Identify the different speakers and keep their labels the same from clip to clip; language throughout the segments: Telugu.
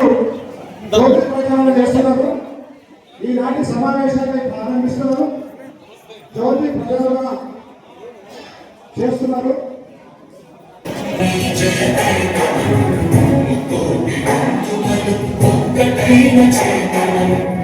Speaker 1: జ్యోతి ప్రచారం చేస్తున్నారు. ఈనాటి సమావేశాన్ని ప్రారంభిస్తున్నారు. జ్యోతి ప్రచారణ చేస్తున్నారు. అదే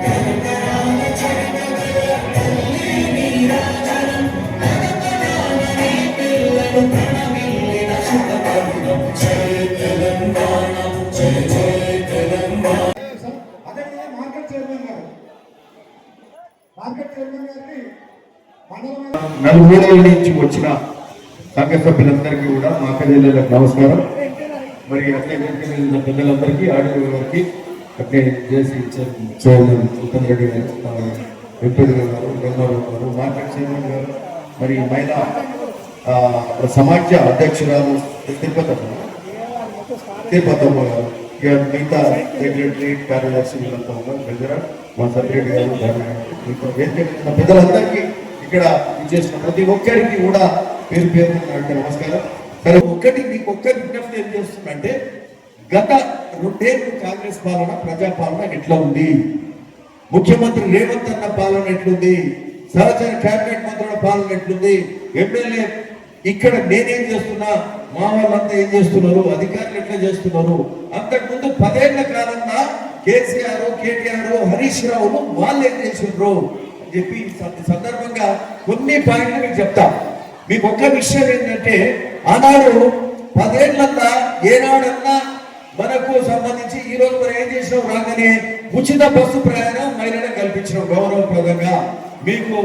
Speaker 2: నలుగురు నుంచి వచ్చిన సంఘ సభ్యులందరికీ కూడా మా కళ్యాణులకు నమస్కారం. మరి అట్లే వేదిక మీద పెద్దలందరికీ ఆడియో గారికి అట్లే చేసి చైర్మన్ ఉత్తమ్ రెడ్డి గారు ఆ, వెంకటరెడ్డి గారు గంగారావు గారు మార్కెట్ చైర్మన్ గారు మరి మహిళా ఆ, సమాఖ్య అధ్యక్షురాలు తిరుపతమ్మ తిరుపతమ్మ గారు ఇక మిగతా సెక్రటరీ కార్యదర్శి వీళ్ళంతా ఉన్నారు. దగ్గర మా సభ్యుడి గారు ధర్మ గారు, పెద్దలందరికీ ఇక్కడ ఇచ్చేసిన ప్రతి ఒక్కరికి కూడా పేరు పేరు నమస్కారం. సరే ఒక్కటి మీకు ఒక్క విజ్ఞప్తి ఏం చేస్తుందంటే గత రెండేళ్ళు కాంగ్రెస్ పాలన ప్రజాపాలన ఎట్లా ఉంది? ముఖ్యమంత్రి రేవంత్ అన్న పాలన ఎట్లుంది? సహచర కేబినెట్ మంత్రుల పాలన ఎట్లుంది? ఎమ్మెల్యే ఇక్కడ నేనేం చేస్తున్నా? మా వాళ్ళంతా ఏం చేస్తున్నారు? అధికారులు ఎట్లా చేస్తున్నారు? అంతకుముందు పదేళ్ళ కాలంగా కేసీఆర్ కేటీఆర్ హరీష్ రావును వాళ్ళు ఏం చేసిండ్రు? అని చెప్పి సందర్భంగా కొన్ని పాయింట్లు మీకు చెప్తా. మీకు ఒక్క విషయం ఏంటంటే ఆనాడు పదేళ్ళన్నా ఏనాడన్నా మనకు సంబంధించి ఈ రోజు మనం ఏం చేసినాం? రాగానే ఉచిత బస్సు ప్రయాణం మహిళలకు కల్పించినాం గౌరవప్రదంగా. మీకు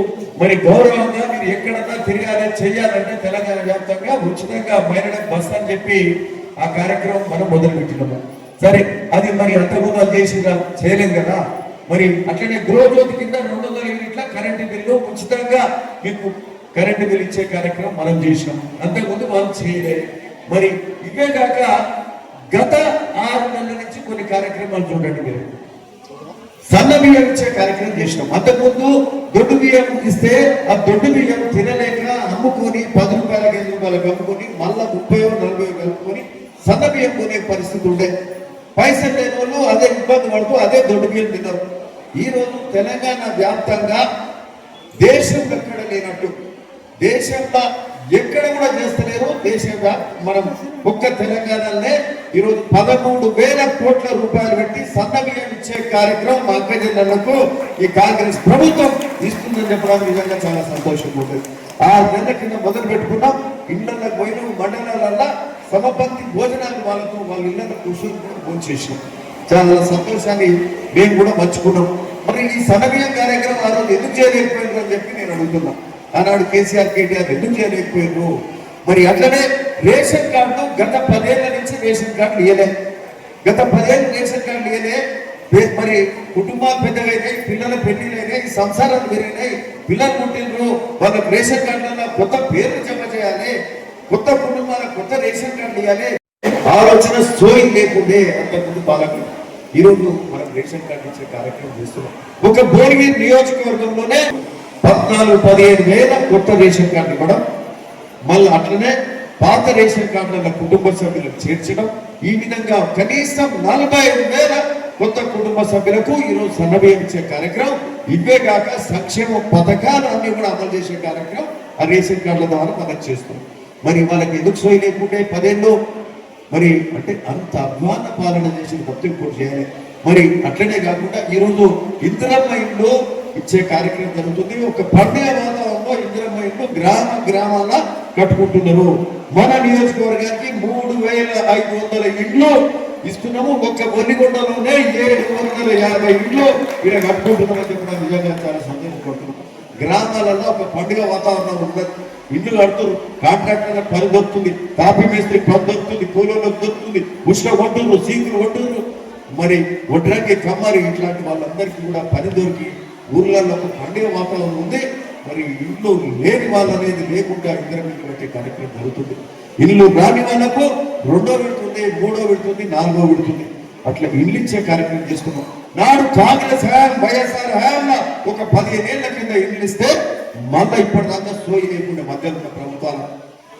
Speaker 2: మరి గౌరవంగా మీరు ఎక్కడన్నా తిరగాలి చేయాలంటే తెలంగాణ వ్యాప్తంగా ఉచితంగా మైనడం బస్ అని చెప్పి ఆ కార్యక్రమం మనం మొదలుపెట్టినాము. సరే అది మరి అంతకుముందు చేసినా చేయలేం కదా? మరి అట్లనే గృహజ్యోతి కింద రెండు వందల యూనిట్ల కరెంటు బిల్లు ఉచితంగా మీకు కరెంటు బిల్లు ఇచ్చే కార్యక్రమం మనం చేసినాం అంతకుముందు మనం చేయలేదు మరి ఇవే కాక గత ఆరు నెలల నుంచి కొన్ని కార్యక్రమాలు చూడండి మీరు. సన్న బియ్యం ఇచ్చే కార్యక్రమం చేసినాం. అంతకుముందు దొడ్డు బియ్యం ఇస్తే ఆ దొడ్డు బియ్యం తినలేక అమ్ముకొని పది రూపాయలకి ఐదు రూపాయలకు అమ్ముకొని మళ్ళా ముప్పై నలభై కలుపుకొని సన్న బియ్యం కొనే పరిస్థితి ఉండే. పైసలు లేని వాళ్ళు అదే ఇబ్బంది పడుతూ అదే దొడ్డు బియ్యం తిన్నారు ఈ రోజు తెలంగాణ వ్యాప్తంగా దేశం ఎక్కడ లేనట్టు దేశంలో ఎక్కడ కూడా చేస్తలేరు. దేశంగా మనం ఒక్క తెలంగాణలోనే ఈరోజు పదమూడు వేల కోట్ల రూపాయలు పెట్టి సన్నబియ్యం ఇచ్చే కార్యక్రమం మా అక్క జిల్లాలకు ఈ కాంగ్రెస్ ప్రభుత్వం ఇస్తుందని చెప్పడానికి నిజంగా చాలా సంతోషంగా ఉంటుంది ఆ నెల కింద మొదలు పెట్టుకున్నాం. ఇళ్ళలో పోయిన. మండలాలల్లా సమపంక్తి భోజనాలు వాళ్ళతో వాళ్ళ ఇళ్ళలో కూర్చొని కూడా భోజనం చాలా సంతోషాన్ని మేము కూడా మర్చుకున్నాం. మరి ఈ సన్నబియ్యం కార్యక్రమం ఆ రోజు ఎందుకు చేయలేకపోయిందని చెప్పి నేను అడుగుతున్నాను ఆనాడు కేసీఆర్ కేటీఆర్ ఎందుకు చేయలేకపోయారు? మరి అట్లనే రేషన్ కార్డు గత పదేళ్ళ నుంచి రేషన్ కార్డు ఇవ్వలే గత పదేళ్ళు రేషన్ కార్డు ఇయ్యలే. మరి కుటుంబాలు పెద్దగైనాయి పిల్లల పెళ్ళిలైనాయి సంసారాలు పెరిగినాయి పిల్లలు పుట్టినరు వాళ్ళకి రేషన్ కార్డులలో కొత్త పేర్లు జమ చేయాలి కొత్త కుటుంబాలకు కొత్త రేషన్ కార్డు ఇవ్వాలి ఆలోచన సోయి లేకుండే అంతకుముందు పాలకులు. ఈ రోజు మనం రేషన్ కార్డు ఇచ్చే కార్యక్రమం చేస్తున్నాం. ఒక భువనగిరి నియోజకవర్గంలోనే పద్నాలుగు పదిహేను వేల కొత్త రేషన్ కార్డు ఇవ్వడం మళ్ళీ అట్లనే పాత రేషన్ కార్డుల కుటుంబ సభ్యులకు చేర్చడం ఈ విధంగా కనీసం నలభై ఐదు వేల కొత్త కుటుంబ సభ్యులకు ఈరోజు సన్నబియ్యం ఇచ్చే కార్యక్రమం ఇవే కాక సంక్షేమ పథకాలు అన్ని కూడా అమలు చేసే కార్యక్రమం ఆ రేషన్ కార్డుల ద్వారా మనం చేస్తున్నాం. మరి వాళ్ళకి ఎందుకు సోయి లేకుంటే పదేళ్ళు? మరి అంటే అంత అధ్వాన పాలన చేసిన మొత్తం కూడా చేయాలి. మరి అట్లనే కాకుండా ఈరోజు ఇంద్రమ్మ ఇంట్లో ఇచ్చే కార్యక్రమం జరుగుతుంది. ఒక పండుగ వాతావరణంలో ఇందిరమ్మ ఇంట్లో గ్రామ గ్రామాల కట్టుకుంటున్నారు. మన నియోజకవర్గానికి మూడు వేల ఐదు వందల ఇండ్లు ఇస్తున్నాము. ఒక్క బొల్లిగొండలోనే ఏడు వందల యాభై ఇండ్లు ఇక్కడ కట్టుకుంటున్నామని చెప్పడం నిజంగా చాలా సంతోషపడుతున్నాం గ్రామాలలో ఒక పండుగ వాతావరణం ఉండదు ఇల్లు కడుతున్నారు కాంట్రాక్టర్ పని దొరుకుతుంది కాఫీ మేస్త్రి పని దొరుకుతుంది కూలీలకు దొరుకుతుంది ఉష్ణ కొట్టున్నారు సీకులు కొట్టున్నారు మరి వడ్రంగి కమ్మరి ఇట్లాంటి వాళ్ళందరికీ కూడా పని దొరికి ఊర్లలో ఒక పండుగ వాతావరణం ఉంది. మరి ఇల్లు లేని వాళ్ళు అనేది లేకుండా ఇంద్రం పెట్టే కార్యక్రమం జరుగుతుంది. ఇల్లు రాని వాళ్ళకు రెండో పెడుతుంది మూడో పెడుతుంది నాలుగో పెడుతుంది అట్లా ఇల్లు ఇచ్చే కార్యక్రమం చేసుకున్నాం. నాడు కాంగ్రెస్ హయాం వైఎస్ఆర్ హయాంలో ఒక పదిహేను ఏళ్ళ కింద ఇల్లు ఇస్తే మళ్ళీ ఇప్పటిదాకా సోయి లేకుండా మధ్యలో ఉన్న ప్రభుత్వాలు.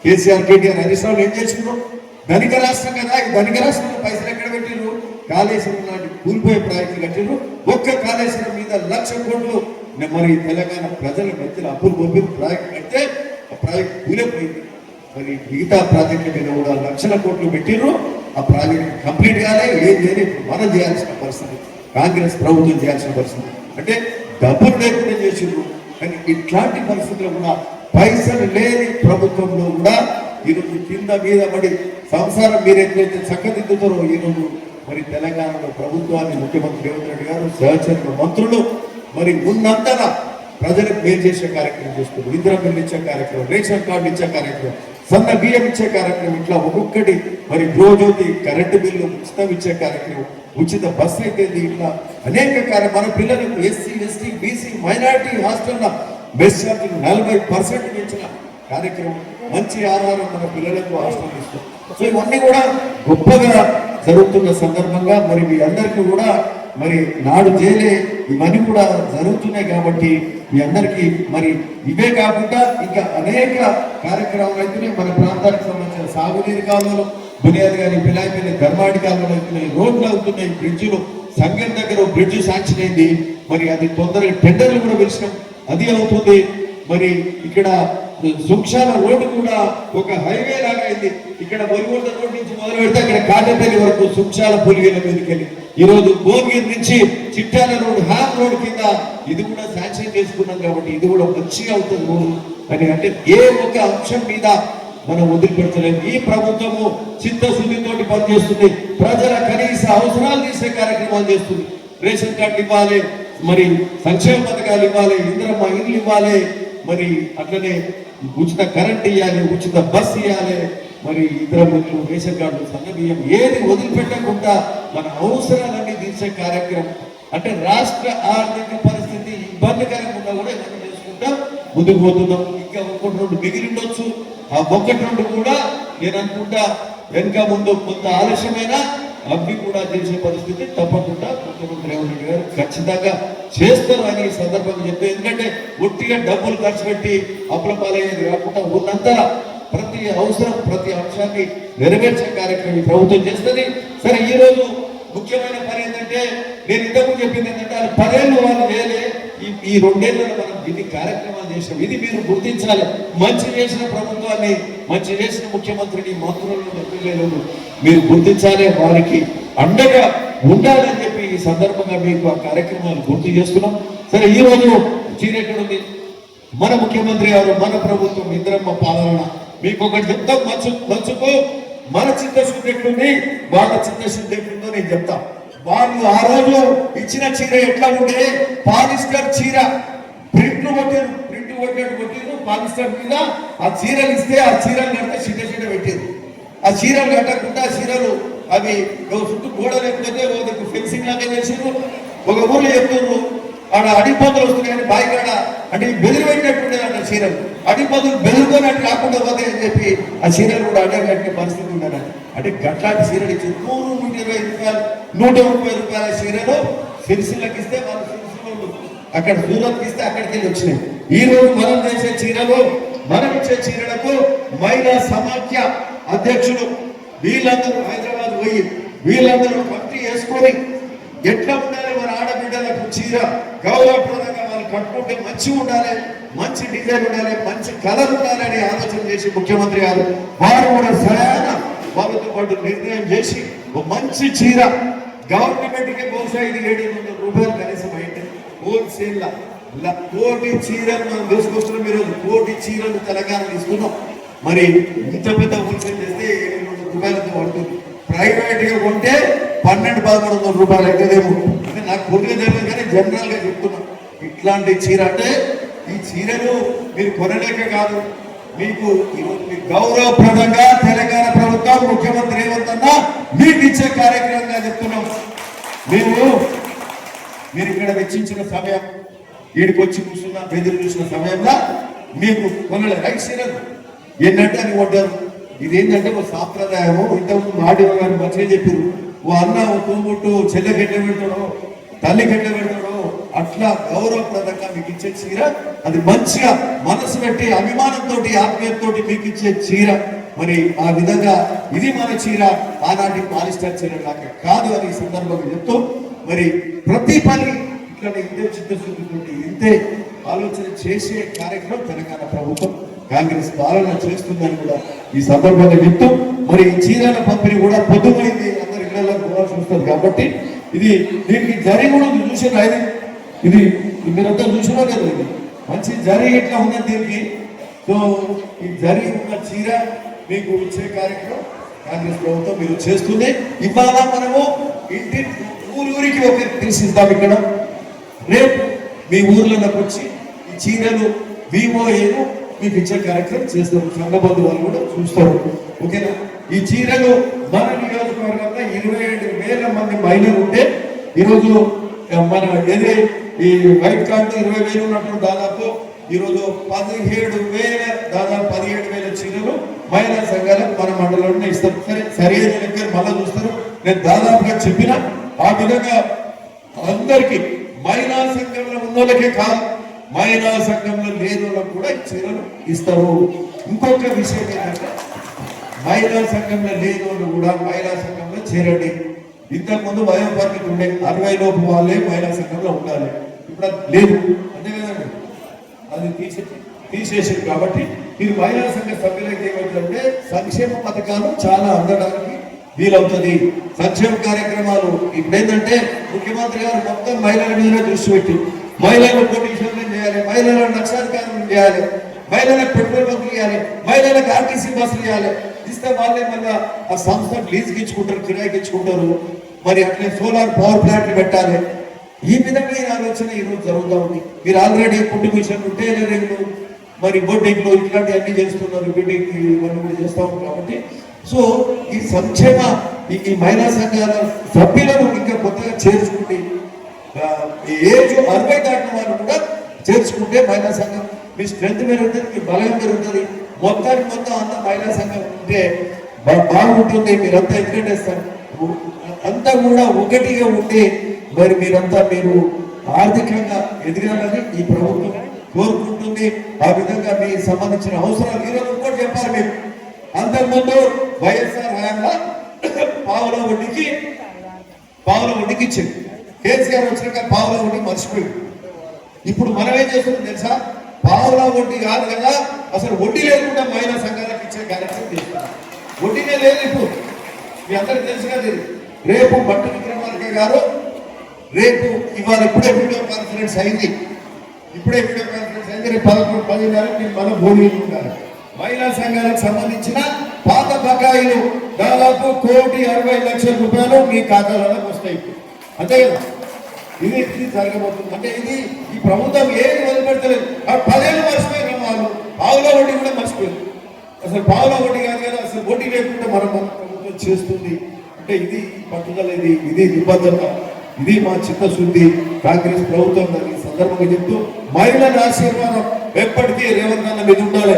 Speaker 2: కేసీఆర్ కేటీఆర్ హరీష్ రావు ఏం చేసుకున్నాం ధనిక రాష్ట్రం కదా ధనిక రాష్ట్రంలో పైసలు ఎక్కడ పెట్టిండ్రు కాళేశ్వరం కూలిపోయే ప్రాజెక్టులు కట్టారు ఒక్క కాళేశ్వరం మీద లక్ష కోట్లు మరి తెలంగాణ ప్రజల మధ్యలో అప్పులు పంపి ప్రాజెక్ట్ కడితే ఆ ప్రాజెక్ట్ కూలిపోయింది. మరి మిగతా ప్రాజెక్టుల మీద కూడా లక్షల కోట్లు పెట్టిర్రు. ఆ ప్రాజెక్ట్ కంప్లీట్ కాలే ఏం చేయని మనం చేయాల్సిన పరిస్థితి. కాంగ్రెస్ ప్రభుత్వం చేయాల్సిన పరిస్థితి. అంటే డబ్బులు లేకుండా చేసిండ్రు కానీ ఇట్లాంటి పరిస్థితుల్లో కూడా పైసలు లేని ప్రభుత్వంలో కూడా ఈరోజు కింద మీద పడి సంసారం మీరు ఎట్లయితే చక్కదిద్దుతారో ఈరోజు మరి తెలంగాణలో ప్రభుత్వాన్ని ముఖ్యమంత్రి రేవంత్ రెడ్డి గారు సహచరుల మంత్రులు మరి ఉన్నంతన ప్రజలకు మేలు చేసే కార్యక్రమం చేస్తున్నారు ఇందిరా బిల్లు ఇచ్చే కార్యక్రమం రేషన్ కార్డు ఇచ్చే కార్యక్రమం సన్న బియ్యం ఇచ్చే కార్యక్రమం ఇట్లా ఒక్కొక్కటి మరి గృహజ్యోతి కరెంటు బిల్లు ఉచితం ఇచ్చే కార్యక్రమం ఉచిత బస్సు అయితే ఇట్లా అనేక కార్య మన పిల్లలకు ఎస్సీ ఎస్టీ బీసీ మైనారిటీ హాస్టల్లో బెస్ట్ నలభై పర్సెంట్ ఇచ్చిన కార్యక్రమం మంచి ఆహారం మన పిల్లలకు హాస్టల్ ఇస్తాం. ఇవన్నీ కూడా గొప్పగా జరుగుతున్న సందర్భంగా మరి మీ అందరికీ కూడా మరి నాడు జైలే ఇవన్నీ కూడా జరుగుతున్నాయి కాబట్టి మీ అందరికీ మరి ఇవే కాకుండా ఇంకా అనేక కార్యక్రమాలు అయితేనే మన ప్రాంతానికి సంబంధించిన సాగునీరు కాలువలు బునియాద్ గారి పిలాయిపల్లి ధర్మాడి కాలువలు అవుతున్నాయి రోడ్లు అవుతున్నాయి బ్రిడ్జిలు సంఘం దగ్గర బ్రిడ్జ్ శాంక్షన్ అయింది. మరి అది తొందరగా టెండర్లు కూడా పిలిచినాం. అది అవుతుంది. మరి ఇక్కడ సుక్షాల రోడ్డు కూడా ఒక హైవే లాగా అయింది. ఇక్కడ బొలిగొండ రోడ్ నుంచి మొదలు పెడితే అక్కడ కాటపల్లి వరకు సుక్షాల పులిగేల మీదకి వెళ్ళి. ఈ రోజు నుంచి చిట్టాల రోడ్ హామ్ రోడ్ కింద ఇది కూడా శాంక్షన్ చేసుకున్నాం కాబట్టి ఇది కూడా మంచిగా అవుతుంది అని అంటే ఏ ఒక్క అంశం మీద మనం వదిలిపెడతలేము ఈ ప్రభుత్వము చిత్తశుద్ధితోటి పనిచేస్తుంది. ప్రజల కనీస అవసరాలు తీసే కార్యక్రమాలు చేస్తుంది. రేషన్ కార్డు ఇవ్వాలి మరి సంక్షేమ పథకాలు ఇవ్వాలి ఇంద్రమ్మ ఇల్లు ఇవ్వాలి మరి అట్లనే ఉచిత కరెంట్ ఇవ్వాలి ఉచిత బస్ ఇవ్వాలి మరి ఇతర ముందు రేషన్ కార్డు సన్నబియ్యం ఏది వదిలిపెట్టకుండా మన అవసరాలన్నీ తీర్చే కార్యక్రమం. అంటే రాష్ట్ర ఆర్థిక పరిస్థితి ఇబ్బందికరంగా ఉన్నా కూడా ఇవన్నీ చేసుకుంటా ముందుకు పోతున్నాం. ఇంకా ఒక్కటి రెండు మిగిలిండొచ్చు ఆ ఒక్కటి రెండు కూడా నేను అనుకుంటా వెనుక ముందు కొంత ఆలస్యమైనా అవి కూడా చేసే పరిస్థితి. తప్పకుండా ముఖ్యమంత్రి రేవంత్ రెడ్డి గారు ఖచ్చితంగా చేస్తారు అని ఈ సందర్భంగా చెప్తే. ఎందుకంటే ఒట్టిగా డబ్బులు ఖర్చు పెట్టి అప్పుల పాలయ్యేది కాకుండా ఉన్నంత ప్రతి అవసరం ప్రతి అంశాన్ని నెరవేర్చే కార్యక్రమం ప్రభుత్వం చేస్తుంది. సరే ఈ రోజు ముఖ్యమైన పని ఏంటంటే నేను ఇంతకు చెప్పింది ఏంటంటే వాళ్ళు పదేళ్ళు వాళ్ళు వేలే ఈ ఈ రెండేళ్ళలో మనం ఇది కార్యక్రమాలు చేసాం. ఇది మీరు గుర్తించాలి. మంచి చేసిన ప్రభుత్వాన్ని మంచి చేసిన ముఖ్యమంత్రిని మంత్రులను ఎమ్మెల్యేలను మీరు గుర్తించాలి వారికి అండగా ఉండాలని చెప్పి ఈ సందర్భంగా మీకు ఆ కార్యక్రమాలు గుర్తు చేస్తున్నాం. సరే ఈ రోజు చీర మన ముఖ్యమంత్రి గారు మన ప్రభుత్వం ఇంద్రమ్మ పాలన. మీకు ఒకటి చెప్తాం. మంచు మంచుకో మన చిత్తశుద్ధి ఎట్లుంది? వాళ్ళ చిత్తశుద్ధి ఎట్లుందో నేను చెప్తాను వాళ్ళు ఆ రోజు ఇచ్చిన చీర ఎట్లా ఉండే పాలిస్టర్ చీర. ప్రింట్ కొట్టారు ప్రింట్ కొట్టాడు కొట్టారు పాలిస్టర్ మీద ఆ చీరలు ఇస్తే ఆ చీరలు కనుక చిన్న చిన్న పెట్టారు. ఆ చీరలు కట్టకుండా చీరలు అవి చుట్టూ గోడ లేకపోతే ఒక ఫెన్సింగ్ లాగా చేసారు ఒక ఊర్లో చెప్తున్నారు ఆడ అడిపోతలు వస్తున్నాయని బాయికాడ అంటే బెదిరి పెట్టినట్టుండే అన్న చీరలు. అడిపోతలు బెదిరిపోయినట్టు కాకుండా పోతాయని అని చెప్పి ఆ చీరలు కూడా అడే కట్టే పరిస్థితి ఉండను అంటే గట్లాంటి చీరలు ఇచ్చి నూరు నూట ఇరవై రూపాయలు నూట ముప్పై రూపాయల చీరలు సిరిసిల్లకి ఇస్తే వాళ్ళు సిరిసిల్లు అక్కడ సూరత్కి ఇస్తే అక్కడికి వెళ్ళి వచ్చినాయి. ఈ రోజు మనం చేసే చీరలు మనం ఇచ్చే చీరలకు మహిళా సమాఖ్య అధ్యక్షుడు వీళ్ళందరూ హైదరాబాద్ పోయి వీళ్ళందరూ కమిటీ వేసుకొని ఎట్లా ఉండాలి మన ఆడబిడ్డలకు చీర? గౌరవప్రదంగా వాళ్ళు కట్టుకుంటే మంచిగా ఉండాలి మంచి డిజైన్ ఉండాలి మంచి కలర్ ఉండాలి అనే ఆలోచన చేసి ముఖ్యమంత్రి గారు వారు కూడా సరైన వాళ్ళతో పాటు నిర్ణయం చేసి ఒక మంచి చీర గవర్నమెంట్కి బహుశా ఇది ఏడు వందల రూపాయలు కనీసం అయింది హోల్సేల్ కోటి చీరలు మనం తీసుకొస్తున్నాం ఈరోజు కోటి చీరలు తెలంగాణ తీసుకున్నాం. మరి ఇంత పెద్ద హోల్సేల్ చేస్తే ఏడు వందల రూపాయలతో పడుతుంది ప్రైవేట్గా కొంటే పన్నెండు పదమూడు వందల రూపాయలు అయితేదేమో. అంటే నాకు కొద్దిగా తెలియదు కానీ జనరల్గా చెప్తున్నాం. ఇట్లాంటి చీర అంటే ఈ చీరలు మీరు కొనలేక కాదు. మీకు గౌరవప్రదంగా తెలంగాణ ప్రభుత్వం ముఖ్యమంత్రి రేవంత్ అన్న మీకు ఇచ్చే కార్యక్రమంగా చెప్తున్నాం. మేము మీరు ఇక్కడ వెచ్చించిన సమయం వీడికి వచ్చి కూర్చున్న బెదిరి చూసిన సమయంలో మీకు కొన్ని రైట్ లేదు ఏంటంటే అని కొట్టారు. ఇదేంటంటే ఒక సాంప్రదాయము. ఇంతకుముందు ఆడియో గారు మంచిగా చెప్పారు. ఓ అన్న ఓ తోబుట్టు చెల్లెకి ఎట్లా పెడతాడో తల్లికి ఎట్లా పెడతాడో అట్లా గౌరవప్రదంగా మీకు ఇచ్చే చీర అది మంచిగా మనసు పెట్టి అభిమానంతో ఆత్మీయతతో మీకు ఇచ్చే చీర. మరి ఆ విధంగా ఇది మన చీర ఆనాటి పాలిస్టర్ చీర లాగా కాదు అని ఈ సందర్భంగా చెప్తూ మరి ప్రతి పని ఇక్కడ ఇంతే చిత్తశుద్ధితోటి ఇంతే ఆలోచన చేసే కార్యక్రమం తెలంగాణ ప్రభుత్వం కాంగ్రెస్ పాలన చేస్తుందని కూడా ఈ సందర్భంగా చెప్తూ మరి ఈ చీరల పంపిణీ కూడా పొద్దుమైంది అందరి ఇళ్ళలో పోవాల్సి వస్తుంది కాబట్టి ఇది దీనికి జరిగి కూడా ఉంది ఐదు ఇది మీరంతా చూసినా లేదు ఇది. మంచి జరి ఎట్లా ఉన్నది దీనికి? సో ఈ జరి ఉన్న చీర మీకు ఇచ్చే కార్యక్రమం కాంగ్రెస్ ప్రభుత్వం మీరు చేస్తుంది ఇవాళ మనము ఇంటి ఊరూరికి ఒక తెలిసిద్దాం ఇక్కడ. రేపు మీ ఊర్లోకి వచ్చి ఈ చీరలు వివోఏను మీకు ఇచ్చే కార్యక్రమం చేస్తారు సంఘబంధు వాళ్ళు కూడా చూస్తారు. ఓకేనా? ఈ చీరలు మన నియోజకవర్గంలో ఇరవై ఏడు వేల మంది మహిళలు ఉంటే ఈరోజు మన ఏది? ఈ వైట్ కార్డు ఇరవై వేలు ఉన్నప్పుడు దాదాపు ఈరోజు పదిహేడు వేల దాదాపు పదిహేడు వేల చీరలు మహిళా సంఘాలకు మన మండలంలోనే ఇస్తాం సరే సరైన లెక్క మళ్ళీ చూస్తారు. నేను దాదాపుగా చెప్పిన ఆ విధంగా అందరికీ మహిళా సంఘంలో ఉన్నోళ్ళకే కాదు మహిళా సంఘంలో లేని వాళ్ళకు కూడా ఈ చీరలు ఇస్తారు. ఇంకొక విషయం ఏంటంటే మహిళా సంఘంలో లేని వాళ్ళు కూడా మహిళా సంఘంలో చేరండి. ఇంతకు ముందు వయోపరిమితి ఉండే అరవై లోపు వాళ్ళే మహిళా సంఘంలో ఉండాలి. ఇప్పుడు లేదు. అంతే కదండి అది తీసే తీసేసింది కాబట్టి మీరు మహిళా సంఘ సభ్యులైతే ఏమవుతుందంటే సంక్షేమ పథకాలు చాలా అందడానికి వీలవుతుంది. సంక్షేమ కార్యక్రమాలు ఇప్పుడు ఏంటంటే ముఖ్యమంత్రి గారు మొత్తం మహిళల మీద దృష్టి పెట్టి మహిళలు కోటీశ్వరులు చేయాలి మహిళలను నక్షాధికారులు చేయాలి. మహిళలకు పెట్రోల్ బంకులు ఇవ్వాలి మహిళలకు ఆర్టీసీ బస్సులు ఇవ్వాలి ఇస్తే వాళ్ళే మళ్ళీ ఆ సంస్థ లీజుకి ఇచ్చుకుంటారు కిరాయికి ఇచ్చుకుంటారు మరి అట్లే సోలార్ పవర్ ప్లాంట్లు పెట్టాలి. ఈ విధంగా ఈ ఆలోచన ఈరోజు జరుగుతూ ఉంది. మీరు ఆల్రెడీ ఫుడ్ ఉంటే లేదు మరి బొడ్డింగ్లు ఇట్లాంటి అన్ని చేస్తున్నారు బిడ్డింగ్ ఇవన్నీ కూడా కాబట్టి. సో ఈ సంక్షేమ ఈ- మహిళా సంఘాల సభ్యులను ఇంకా కొత్తగా చేర్చుకుంటే ఏజ్ అరవై దాటిన వాళ్ళు కూడా చేర్చుకుంటే మహిళా సంఘం మీ స్ట్రెంత్ పెరుగుతుంది మీ బలం పెరుగుతుంది మొత్తానికి మొత్తం అంతా మహిళా సంఘం ఉంటే బాగుంటుంది. మీరంతా ఎందుకంటే అంతా కూడా ఒకటిగా ఉంటే మరి మీరంతా మీరు ఆర్థికంగా ఎదగాలని ఈ ప్రభుత్వం కోరుకుంటుంది. ఆ విధంగా మీ సంబంధించిన అవసరాలు ఈరోజు కూడా చెప్పాలి మీరు. అంతకుముందు వైఎస్ఆర్ హయాంలో పావుల వడ్డీకి పావుల వడ్డీకి ఇచ్చింది. కేసీఆర్ వచ్చినాక పావుల వడ్డీ మర్చిపోయింది. ఇప్పుడు మనం ఏం చేస్తున్నాం తెలుసా? పావుల వడ్డీ కాదు కదా అసలు వడ్డీ లేకుండా మహిళా సంఘాలకు ఇచ్చే గ్యారెంటీ చేస్తున్నాం వడ్డీనే లేదు ఇప్పుడు. మీ అందరికి తెలుసు కదా రేపు భట్టు విక్రమార్క గారు రేపు ఇవాళ ఇప్పుడే వీడియో కాన్ఫరెన్స్ అయింది. ఇప్పుడే వీడియో కాన్ఫరెన్స్ అయింది. రేపు పదకొండు పదిన్నర నేను మన భూమి ఉంటాను. మహిళా సంఘాలకు సంబంధించిన పాత బకాయిలు దాదాపు కోటి అరవై లక్షల రూపాయలు మీ ఖాతాలలో వస్తాయి అంతే కదా? ఇది ఇది జరగబోతుంది. అంటే ఇది ఈ ప్రభుత్వం ఏది వదిలిపెడతలేదు. పదేళ్ళు మర్చిపోయిన వాళ్ళు పావుల వడ్డీ కూడా మర్చిపోయారు. అసలు పావుల వడ్డీ కాదు కదా అసలు వడ్డీ లేకుండా మనం ప్రభుత్వం చేస్తుంది. అంటే ఇది పట్టుదల ఇది ఇది నిబద్ధత. ఇది మా చిత్తశుద్ధి. కాంగ్రెస్ ప్రభుత్వం దాన్ని సందర్భంగా చెప్తూ మహిళల ఆశీర్వాదం ఎప్పటికీ రేవంత్ అన్న మీద ఉండాలి.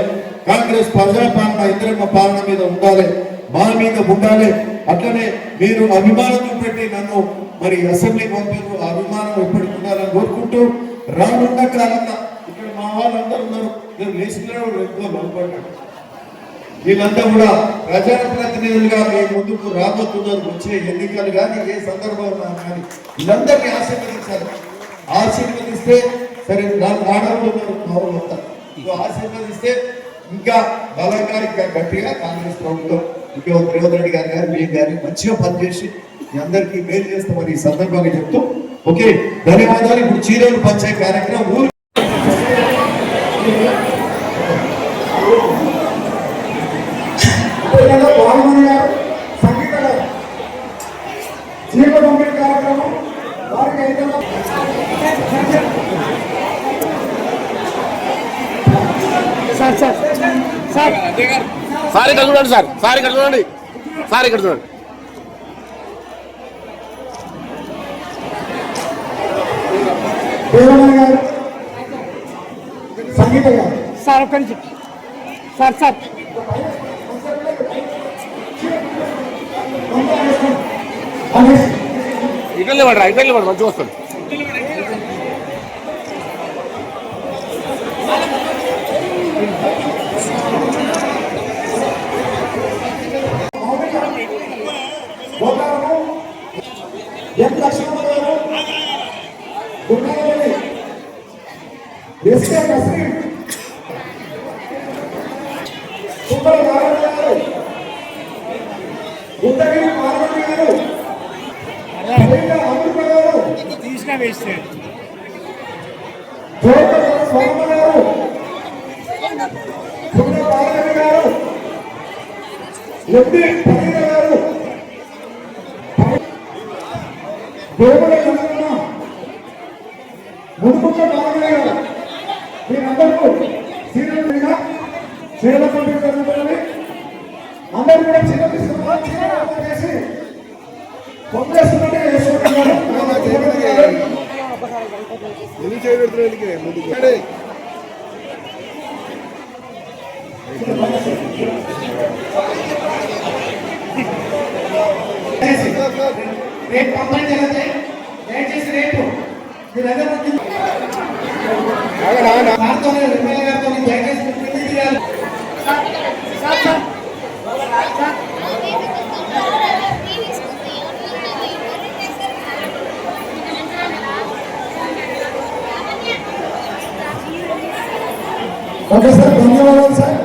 Speaker 2: కాంగ్రెస్ ప్రజా పాలన ఇంద్రమ్మ పాలన మీద ఉండాలి. మా మీద ఉండాలి. అట్లనే మీరు అభిమానం చూపెట్టి నన్ను మరి అసెంబ్లీకి పంపారు. ఆ అభిమానం ఎప్పటికి ఉండాలని కోరుకుంటూ రానున్న కాలంలో ఇక్కడ మా వాళ్ళందరూ ఉన్నారు. నేను లేచిన ఎక్కువ వీళ్ళంతా కూడా ప్రజాప్రతినిధులుగా మీ ముందుకు రాబోతున్నారు. వచ్చే ఎన్నికలు కానీ ఏ సందర్భంలో కానీ వీళ్ళందరినీ ఆశీర్వదించాలి. ఆశీర్వదిస్తే సరే నాకు ఆడబోతున్నారు మా ఆశీర్వదిస్తే ఇంకా బలంగా ఇంకా గట్టిగా కాంగ్రెస్ ప్రభుత్వం ఇంకా రేవంత్ రెడ్డి గారు కానీ మేము గారి మంచిగా పనిచేసి మీ అందరికీ మేలు చేస్తామని ఈ సందర్భంగా చెప్తూ ఓకే ధన్యవాదాలు. ఇప్పుడు చీరలు పంచే కార్యక్రమం ఊరు
Speaker 1: పిల్లలు బాలమణి గారు సంగీత గారు జీవ పంపిణీ కార్యక్రమం వారికి అయితే
Speaker 3: సార్ సార్ సార్
Speaker 4: సార్ ఇక్కడ చూడండి సార్. సార్ ఇక్కడ చూడండి. సార్ ఇక్కడ చూడండి.
Speaker 3: సార్ ఒక్క నిమిషం. Sir sir.
Speaker 4: ఇక్కడ లేవండి ఇక్కడ లేవండి మంచిగా వస్తుంది.
Speaker 1: ఎం ఎండి పరీర గారు దేవుల కనకమ్మ మునుకున్న నారాయణ గారు మీరందరూ సీనియర్ మీద సేవ పంపించాలని అందరూ కూడా చిన్న తీసుకున్నా చిన్న చేసి పంపేస్తున్నట్టే చేసుకుంటున్నారు
Speaker 4: ఎందుకు చేయబెడుతున్నా ముందుకు రెడీ.
Speaker 1: రేపు పంపండి జరిగితే దయచేసి రేపు మీరందరూ ఎమ్మెల్యే గారితో దయచేసి ఓకే సార్ ధన్యవాదాలు సార్.